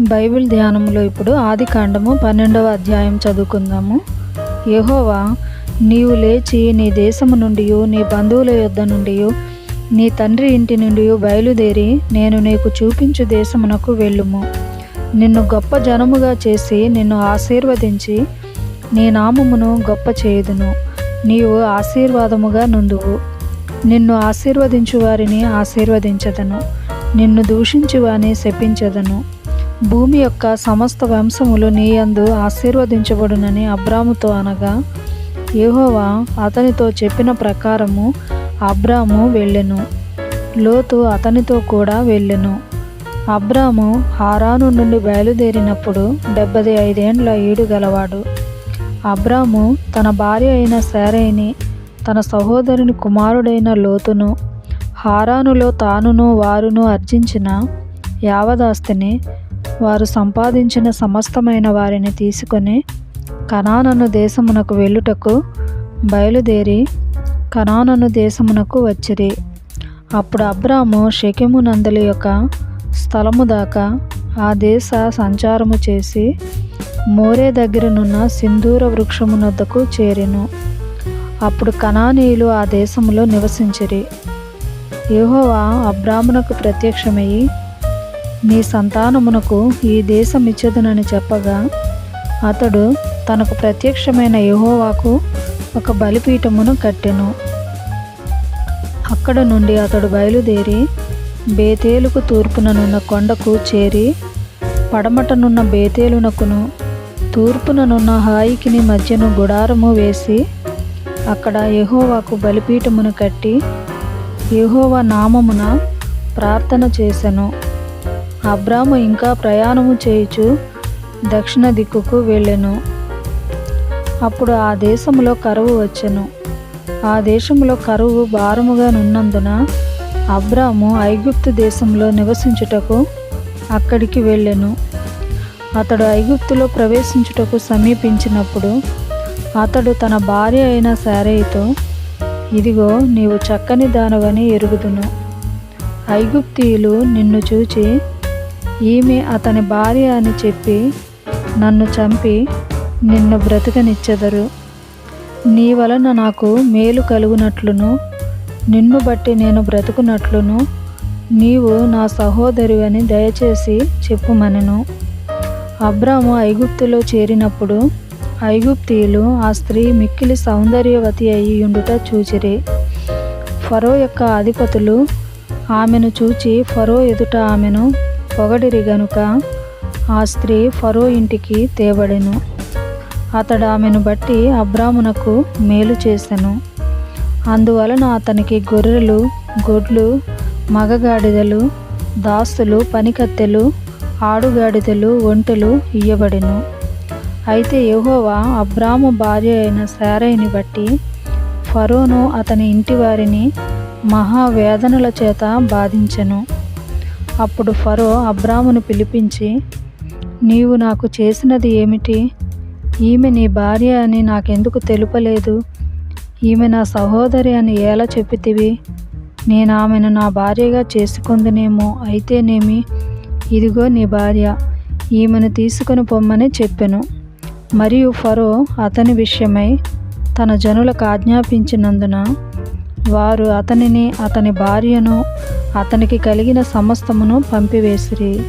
Bible ధ్యానంలో ఇప్పుడు ఆది కాండము పన్నెండవ అధ్యాయం చదువుకుందాము. యహోవా నీవు లేచి నీ దేశము నుండి నీ బంధువుల యొద్ద నుండి నీ తండ్రి ఇంటి నుండి బయలుదేరి నేను నీకు చూపించు దేశమునకు వెళ్ళుము. నిన్ను గొప్ప జనముగా చేసి నిన్ను ఆశీర్వదించి నీ నామమును గొప్ప చేయుదును. నీవు ఆశీర్వాదముగా నుందువు నిన్ను ఆశీర్వదించు వారిని ఆశీర్వదించదను. నిన్ను దూషించు వాని శపించదను. భూమి యొక్క సమస్త వంశములు నీ యందు ఆశీర్వదించబడునని అబ్రాముతో అనగా యహోవా అతనితో చెప్పిన ప్రకారము అబ్రాము వెళ్ళెను. లోతు అతనితో కూడా వెళ్ళెను. అబ్రాము హారాను నుండి బయలుదేరినప్పుడు డెబ్బది ఐదేండ్ల ఈడు గలవాడు. అబ్రాము తన భార్య అయిన శారైని తన సహోదరుని కుమారుడైన లోతును హారానులో తానును వారును అర్జించిన యావదాస్తిని వారు సంపాదించిన సమస్తమైన వారిని తీసుకొని కనానను దేశమునకు వెళ్ళుటకు బయలుదేరి కనానను దేశమునకు వచ్చిరి. అప్పుడు అబ్రాము షెకెము నందలి యొక్క స్థలము దాకా ఆ దేశ సంచారము చేసి మోరే దగ్గరనున్న సింధూర వృక్షమునొద్దకు చేరెను. అప్పుడు కనానీయులు ఆ దేశములో నివసించిరి. యహోవా అబ్రామునకు ప్రత్యక్షమయ్యి నీ సంతానమునకు ఈ దేశం ఇచ్చదునని చెప్పగా అతడు తనకు ప్రత్యక్షమైన యహోవాకు ఒక బలిపీఠమును కట్టెను. అక్కడ నుండి అతడు బయలుదేరి బేతేలుకు తూర్పుననున్న కొండకు చేరి పడమటనున్న బేతేలునకును తూర్పుననున్న హాయికిని మధ్యను గుడారము వేసి అక్కడ యహోవాకు బలిపీఠమును కట్టి యహోవా నామమున ప్రార్థన చేశాను అబ్రాము ఇంకా ప్రయాణము చేయుచు దక్షిణ దిక్కుకు వెళ్ళెను. అప్పుడు ఆ దేశంలో కరువు వచ్చెను. ఆ దేశంలో కరువు భారముగా నున్నందున అబ్రాము ఐగుప్తు దేశంలో నివసించుటకు అక్కడికి వెళ్ళెను. అతడు ఐగుప్తులో ప్రవేశించుటకు సమీపించినప్పుడు అతడు తన భార్య అయిన శారయితో ఇదిగో నీవు చక్కని దానవని ఎరుగుదును. ఐగుప్తీయులు నిన్ను చూచి ఈమె అతని భార్య అని చెప్పి నన్ను చంపి నిన్ను బ్రతకనిచ్చెదరు. నీ వలన నాకు మేలు కలుగునట్లును నిన్ను బట్టి నేను బ్రతుకునట్లును నీవు నా సహోదరి అని దయచేసి చెప్పుమనెను. అబ్రాము ఐగుప్తులో చేరినప్పుడు ఐగుప్తీయులు ఆ స్త్రీ మిక్కిలి సౌందర్యవతి అయి ఉండుట చూచిరి. ఫరో యొక్క అధిపతులు ఆమెను చూచి ఫరో ఎదుట ఆమెను పొగడిరి గనుక ఆ స్త్రీ ఫరో ఇంటికి తేబడెను. అతడు ఆమెను బట్టి అబ్రామునకు మేలు చేసెను. అందువలన అతనికి గొర్రెలు గొడ్లు మగగాడిదలు దాస్తులు పనికత్తెలు ఆడుగాడిదలు ఒంటెలు ఇయ్యబడెను. అయితే యహోవా అబ్రాము భార్య అయిన శారైని బట్టి ఫరోను అతని ఇంటి వారిని మహావేదనల చేత బాధించెను. అప్పుడు ఫరో అబ్రామును పిలిపించి నీవు నాకు చేసినది ఏమిటి? ఈమె నీ భార్య అని నాకెందుకు తెలుపలేదు? ఈమె నా సహోదరి అని ఎలా చెప్పితివి? నేను ఆమెను నా భార్యగా చేసుకుందునేమో అయితేనేమి? ఇదిగో నీ భార్య ఈమెను తీసుకొని పొమ్మని చెప్పెను. మరియు ఫరో అతని విషయమై తన జనులకు ఆజ్ఞాపించినందున వారు అతనిని అతని భార్యను అతనికి కలిగిన సమస్తమును పంపివేసిరి.